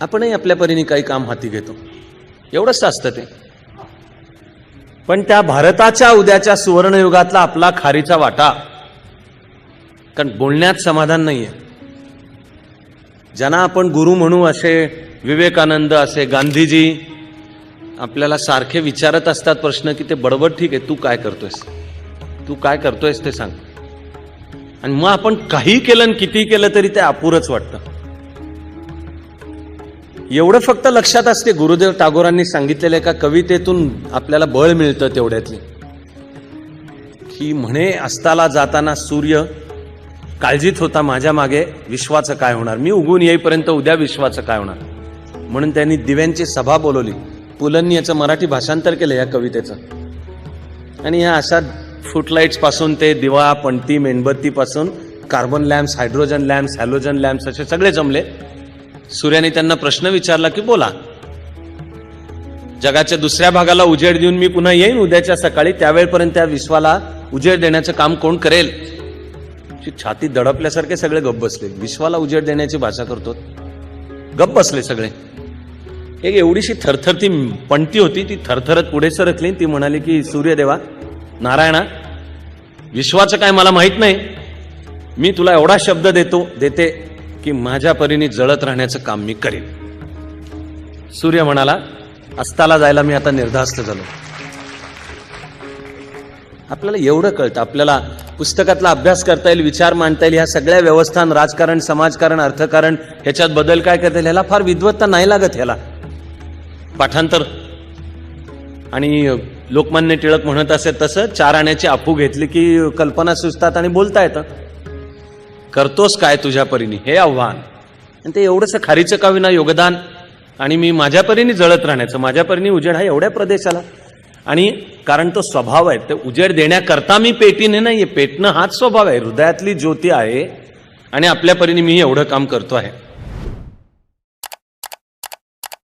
आपणही आपल्या परीने काही काम हाती घेतो. एवढंच असतं ते. पण त्या भारताच्या उद्याच्या सुवर्णयुगातला आपला खारीचा वाटा कारण बोलण्यात समाधान नाहीये. ज्यांना आपण गुरु म्हणू असे विवेकानंद असे गांधीजी आपल्याला सारखे विचारत असतात प्रश्न की ते बडबड ठीक आहे तू काय करतोयस? तू काय करतोयस ते सांग. आणि मग आपण काही केलं आणि किती केलं तरी ते अपुरच वाटतं. एवढं फक्त लक्षात असते. गुरुदेव टागोरांनी सांगितलेलं एका कवितेतून आपल्याला बळ मिळतं तेवढ्यातली. की म्हणे अस्ताला जाताना सूर्य काळजीत होता माझ्या मागे विश्वाचं काय होणार? मी उगून येईपर्यंत उद्या विश्वाचं काय होणार? म्हणून त्यांनी दिव्यांची सभा बोलवली. पुलंनी याचं मराठी भाषांतर केलं या कवितेचं. आणि ह्या अशा फुटलाईट्सपासून ते दिवा पणती मेणबत्ती पासून carbon lamps hydrogen lamps halogen lamps असे सगळे जमले. सूर्याने त्यांना प्रश्न विचारला की बोला. जगाच्या दुसऱ्या भागाला उजेड देऊन मी पुन्हा येईन? उद्याच्या सकाळी त्यावेळपर्यंत त्या विश्वाला उजेड देण्याचं काम कोण करेल? छाती दडपल्यासारखे सगळे गप्प बसले. विश्वाला उजेड देण्याची भाषा करतो. गप्प बसले सगळे. एक एवढीशी थरथरती पणती होती ती थरथरत पुढे सरकली. ती म्हणाली की सूर्यदेवा नारायणा विश्वाचं काय मला माहीत नाही. मी तुला एवढा शब्द देतो देते की माझ्या परीने जळत राहण्याचं काम मी करीन. सूर्य म्हणाला अस्ताला जायला मी आता निर्धास्त झालो. आपल्याला एवढं कळतं. आपल्याला पुस्तकातला अभ्यास करता येईल विचार मांडता येईल ह्या सगळ्या व्यवस्थान राजकारण समाजकारण अर्थकारण ह्याच्यात बदल काय करता येईल ह्याला फार विद्वत्ता नाही लागत ह्याला. पाठांतर. आणि लोकमान्य टिळक म्हणत असे तसं चार आण्याची आपू घेतली की कल्पना सुचतात आणि बोलता येतं. करतोस काय तुझ्या परीने? हे आव्हान. आणि ते एवढंसं खारीचं का विना योगदान? आणि मी माझ्या परीने जळत राहण्याचं माझ्या परीने उजेड हा एवढ्या प्रदेशाला. आणि कारण तो स्वभाव आहे ते उजेड देण्याकरता मी पेटीने नाहीये पेटणं हाच स्वभाव आहे. हृदयातली ज्योती आहे आणि आपल्या परीने मी एवढं काम करतो आहे.